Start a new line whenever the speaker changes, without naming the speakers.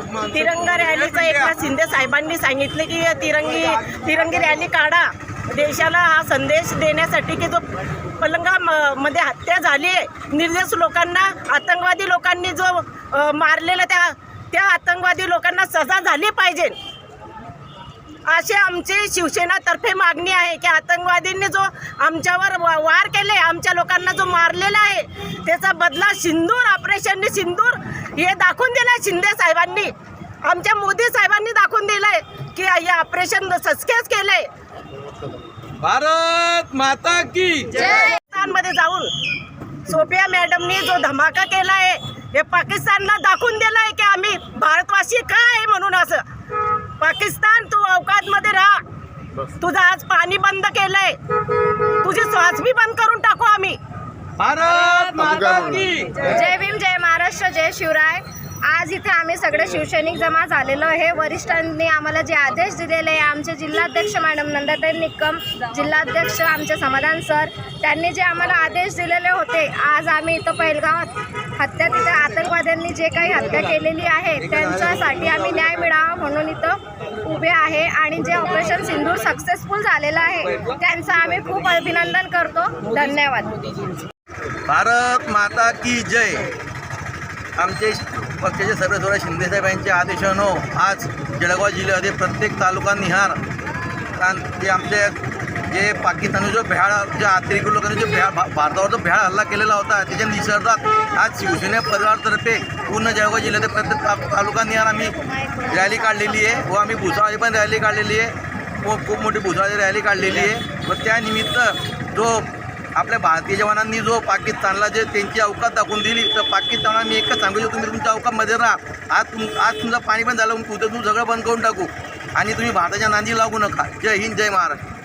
तिरंगा रॅलीचं एकनाथ शिंदे साहेबांनी सांगितले की तिरंगी तिरंगी रॅली काढा. देशाला हा संदेश देण्यासाठी की जो पलंगा म- मध्ये हत्या झाली आहे निर्देश लोकांना आतंकवादी लोकांनी जो मारलेला त्या त्या आतंकवादी लोकांना सजा झाली पाहिजे. असे आमची शिवसेनातर्फे मागणी आहे की आतंकवादींनी जो आमच्यावर वार केले आमच्या लोकांना जो मारलेला आहे त्याचा बदला सिंदूर ऑपरेशनने सिंदूर हे दाखवून दिलं शिंदे साहेबांनी. आमच्या मोदी साहेबांनी दाखवून दिलंय की हे ऑपरेशन सक्सेस केलंय.
भारत माता की
पाकिस्तानमध्ये जाऊन सोफिया मॅडमनी जो धमाका केला आहे हे पाकिस्तानला दाखवून दिलं आहे की आम्ही भारतवासी का आहे म्हणून असं. पाकिस्तान तू अवकातमध्ये राहा. तुझं आज पाणी बंद केलंय. तुझी श्वास बी बंद करून टाकू आम्ही.
भारत माता की
जय महाराष्ट्र जय शिवराय. आज इथे आम्ही सगळे शिवसैनिक जमा झालेलो आहे. वरिष्ठांनी आम्हाला जे आदेश दिलेले आहे आमचे जिल्हाध्यक्ष मॅडम नंदाताई निक्कम जिल्हाध्यक्ष आमचे समाधान सर त्यांनी जे आम्हाला आदेश दिलेले होते आज आम्ही इथं पहिलगावात हत्या तिथे आतंकवाद्यांनी जे काही हत्या केलेली आहे त्यांच्यासाठी आम्ही न्याय मिळावा म्हणून इथं उभे आहे. आणि जे ऑपरेशन सिंधूर सक्सेसफुल झालेलं आहे त्यांचं आम्ही खूप अभिनंदन करतो. धन्यवाद.
भारत माता की जय. आमचे पक्षाचे सर्व सर्व शिंदेसाहेब यांच्या आदेशानं आज जळगाव जिल्ह्यामध्ये प्रत्येक तालुका निहार कारण जे आमचे जे पाकिस्तानी जो भ्याळ ज्या अतिरेकी लोकांनी जो भ्या भा- भारतावर जो भ्याळ हल्ला केलेला होता त्याच्या निसर्गात आज शिवसेना परिवारतर्फे पूर्ण जळगाव जिल्ह्यातील प्रत्येक ता तालुका निहार आम्ही रॅली काढलेली आहे व आम्ही भुसाळी पण रॅली काढलेली आहे. व खूप मोठी भुसाळी रॅली काढलेली आहे. व त्यानिमित्त जो आपल्या भारतीय जवानांनी जो पाकिस्तानला जे त्यांची अवकात दाखवून दिली तर पाकिस्तानला मी एकच सांगू शकतो तुम्ही तुमच्या अवकातमध्ये राहा. आज तुम आज तुमचं पाणी पण झालं तुमचं तुम्ही सगळं बंद करून टाकू. आणि तुम्ही भारताच्या नांदी लागू नका. जय हिंद जय महाराष्ट्र.